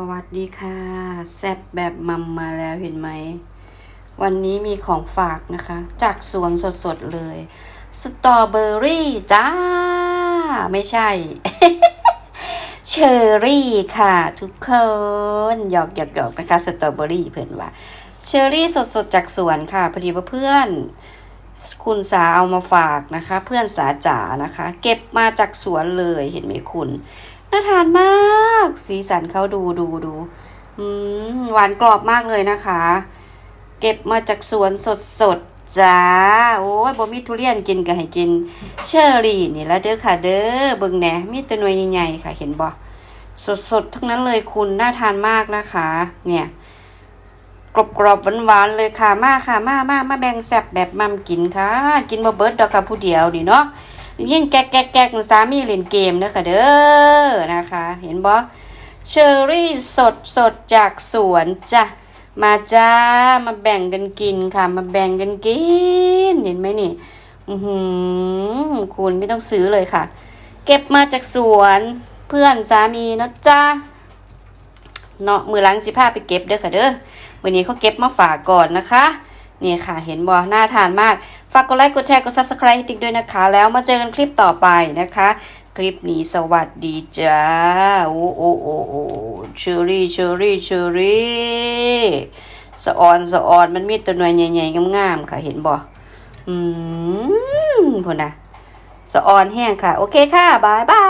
สวัสดีค่ะ แซบแบบมัมมาแล้วเห็นไหม วันนี้มีของฝากนะคะ จากสวนสดๆเลย สตรอเบอรี่จ้า ไม่ใช่ เชอร์รี่ค่ะ ทุกคนหยอกหยอกหยอกนะคะสตรอเบอรี่เพื่อนว่า เชอร์รี่สดๆจากสวนค่ะ พอดีว่าเพื่อน คุณสาเอามาฝากนะคะ เพื่อนสาจ๋านะคะ เก็บมาจากสวนเลยเห็นไหมคุณ น่าทานมาก สีสันเขาดูดูดูอืมหวานกรอบมากเลยนะคะ เก็บมาจากสวนสดสดจ้า โอ้ยบ่มีทุเรียนกินก็ให้กิน เชอร์รี่นี่ละเด้อค่ะเด้อเบิ่งแหนมีตัวหน่วยใหญ่ๆค่ะ เห็นบ่สดสดทั้งนั้นเลยคุณน่าทานมากนะคะ เนี่ยกรอบกรอบหวานหวานๆเลยค่ะมาค่ะมามามาแบ่งแซบแบบมัมกินค่ะ กินบ่เบิดดอกค่ะผู้เดียวนี่เนาะยิ่งแก๊กแก๊กแก๊กสามีเล่นเกมนะค่ะเด้อนะคะ เห็นบ่ เชอรี่สดสดจากสวนจ้ะ มาจ้า มาแบ่งกันกินค่ะ มาแบ่งกันกิน เห็นไหมนี่ อือหือคุณไม่ต้องซื้อเลยค่ะ เก็บมาจากสวนเพื่อนสามีนะจ้าเนาะมือล้างสิพาไปเก็บเด้อค่ะเด้อวันนี้เขาเก็บมาฝากก่อนนะคะ นี่ค่ะเห็นบ่น่าทานมาก ฝากกดไลค์กดแชร์กด subscribe ให้ติ๊กด้วยนะคะ แล้วมาเจอกันคลิปต่อไปนะคะ คลิปนี้สวัสดีจ้า โอ้โอ้โอ้โอ้เชอรี่เชอรี่เชอรี่สะออนสะออนมันมีตัวหน่วยใหญ่ๆงามๆค่ะเห็นบ่อืมพุ่นนะสะออนแห้งค่ะ โอเคค่ะบายบาย